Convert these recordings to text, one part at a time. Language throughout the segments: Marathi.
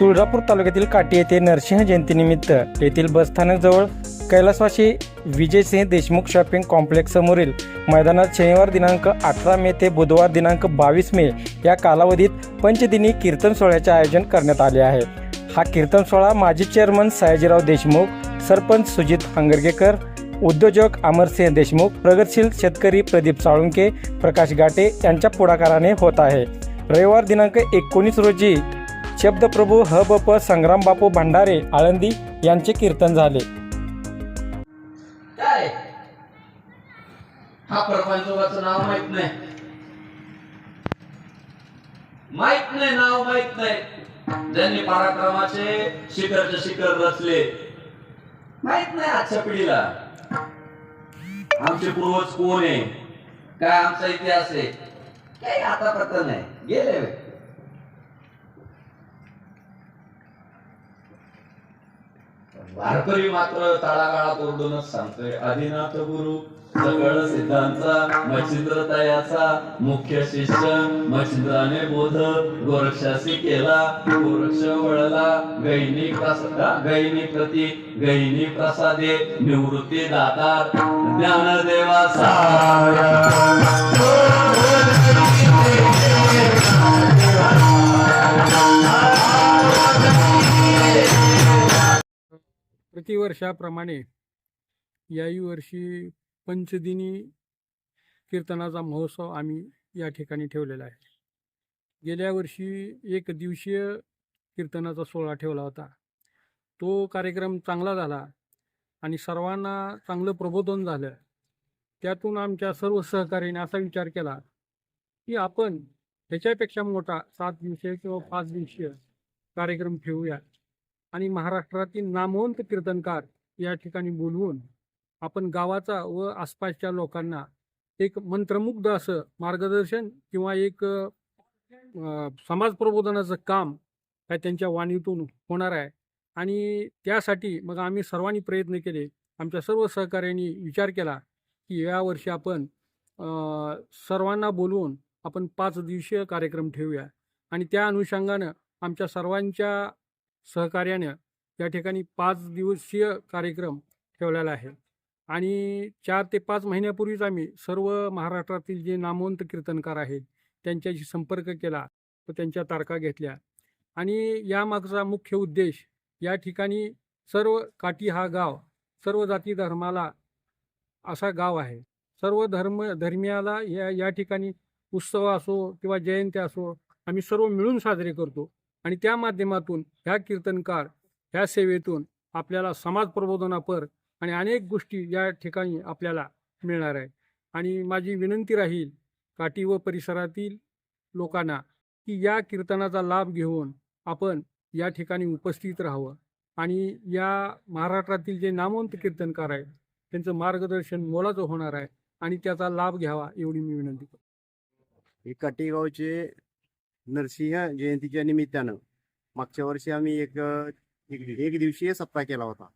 तुळजापूर तालुक्यातील काटी येथे नरसिंह जयंतीनिमित्त येथील बसस्थानकजवळ कैलासवासी विजयसिंह देशमुख शॉपिंग कॉम्प्लेक्स समोरील मैदानात शनिवार दिनांक अठरा मे ते बुधवार दिनांक बावीस मे या कालावधीत पंचदिनी कीर्तन सोहळ्याचे आयोजन करण्यात आले आहे. हा कीर्तन सोहळा माजी चेअरमन सयाजीराव देशमुख सरपंच सुजित हंगरगेकर उद्योजक अमरसिंह देशमुख प्रगतशील शेतकरी प्रदीप साळुंके प्रकाश गाटे यांच्या पुढाकाराने होत आहे. रविवार दिनांक एकोणीस रोजी शब्दप्रभू ह ब प संग्राम बापू भंडारे आळंदी यांचे कीर्तन झाले. काय? हा प्रपंचोबाचं नाव माहीत नाही. माहीत नाही नाव माहीत नाही. ज्यांनी पराक्रमाचे शिखरचे शिखर रचले. माहीत नाही आजच्या पिढीला. आमचे पूर्वज कोण आहे? काय आमचा इतिहास आहे? काही आता पत्र नाही. गेले वारकरी मात्र तळागाळात ओरडूनच सांगतोय आदिनाथ गुरु सगळ सिद्धांचा मच्छिंद्र तयाचा मुख्य शिष्य मच्छिंद्राने बोध गोरक्षाशी केला गोरक्ष वळला गैनी प्रसाद गैनी प्रती गैनी प्रसादे निवृत्ती दातार ज्ञानदेवा प्रतिवर्षाप्रमाणे याही वर्षी पंचदिनी कीर्तनाचा महोत्सव आम्ही या ठिकाणी ठेवलेला आहे. गेल्या वर्षी एक दिवसीय कीर्तनाचा सोहळा ठेवला होता. तो कार्यक्रम चांगला झाला आणि सर्वांना चांगलं प्रबोधन झालं. त्यातून आमच्या सर्व सहकार्याने असा विचार केला की आपण ह्याच्यापेक्षा मोठा सात दिवसीय किंवा पाच दिवसीय कार्यक्रम ठेवूया आणि महाराष्ट्रातील नामवंत कीर्तनकार या ठिकाणी बोलवून आपण गावाचा व आसपासच्या लोकांना एक मंत्रमुग्ध असं मार्गदर्शन किंवा एक समाज प्रबोधनाचं काम काय त्यांच्या वाणीतून होणार आहे. आणि त्यासाठी मग आम्ही सर्वांनी प्रयत्न केले. आमच्या सर्व सहकार्यांनी विचार केला की यावर्षी आपण सर्वांना बोलवून आपण पाच दिवसीय कार्यक्रम ठेवूया. आणि त्या अनुषंगानं आमच्या सर्वांच्या सहकार्यानं या ठिकाणी पाच दिवसीय कार्यक्रम ठेवलेला आहे. आणि चार ते पाच महिन्यापूर्वीच आम्ही सर्व महाराष्ट्रातील जे नामवंत कीर्तनकार आहेत त्यांच्याशी संपर्क केला व त्यांच्या तारखा घेतल्या. आणि यामागचा मुख्य उद्देश या ठिकाणी सर्व काठी हा गाव सर्व जाती धर्माला असा गाव आहे. सर्व धर्म धर्मियाला या या ठिकाणी उत्सव असो किंवा जयंती असो आम्ही सर्व मिळून साजरे करतो. आणि त्या माध्यमातून ह्या कीर्तनकार ह्या सेवेतून आपल्याला समाज प्रबोधनापर आणि अनेक गोष्टी या ठिकाणी आपल्याला मिळणार आहे आणि माझी विनंती राहील काठी व परिसरातील लोकांना की या कीर्तनाचा लाभ घेऊन आपण या ठिकाणी उपस्थित राहावं. आणि या महाराष्ट्रातील जे नामवंत कीर्तनकार आहेत त्यांचं मार्गदर्शन मोलाचं होणार आहे आणि त्याचा लाभ घ्यावा एवढी मी विनंती करतो. हे काटेगावचे नरसिंह जयंतीच्या निमित्तानं मागच्या वर्षी आम्ही एक एक एक दिवसीय सप्ताह केला होता.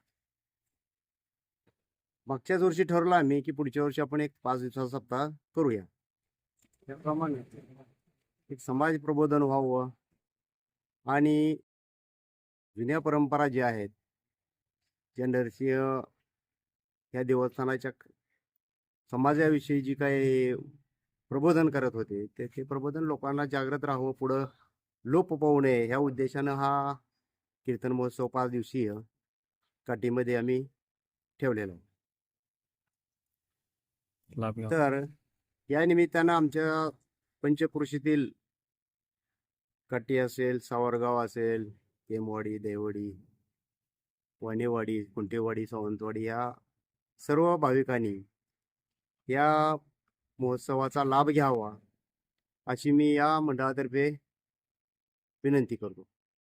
मागच्याच वर्षी ठरवलं आम्ही की पुढच्या वर्षी आपण एक पाच दिवसाचा सप्ताह करूया. त्याप्रमाणे एक समाज प्रबोधन व्हावं आणि जुन्या परंपरा ज्या आहेत ज्या नरसिंह या देवस्थानाच्या समाजाविषयी जी काही प्रबोधन करत होते ते ते प्रबोधन लोकांना जागृत राहावं पुढं लोप पाहू नये ह्या उद्देशानं हा कीर्तन महोत्सव पाच दिवसीय काठीमध्ये आम्ही ठेवलेला आहे. तर या निमित्तानं आमच्या पंचकृषीतील काठी असेल सावरगाव असेल केमवाडी देववाडी वाणेवाडी कुंटेवाडी सावंतवाडी या सर्व भाविकांनी या महोत्सवाचा लाभ घ्यावा अशी मी या मंडळातर्फे विनंती करतो.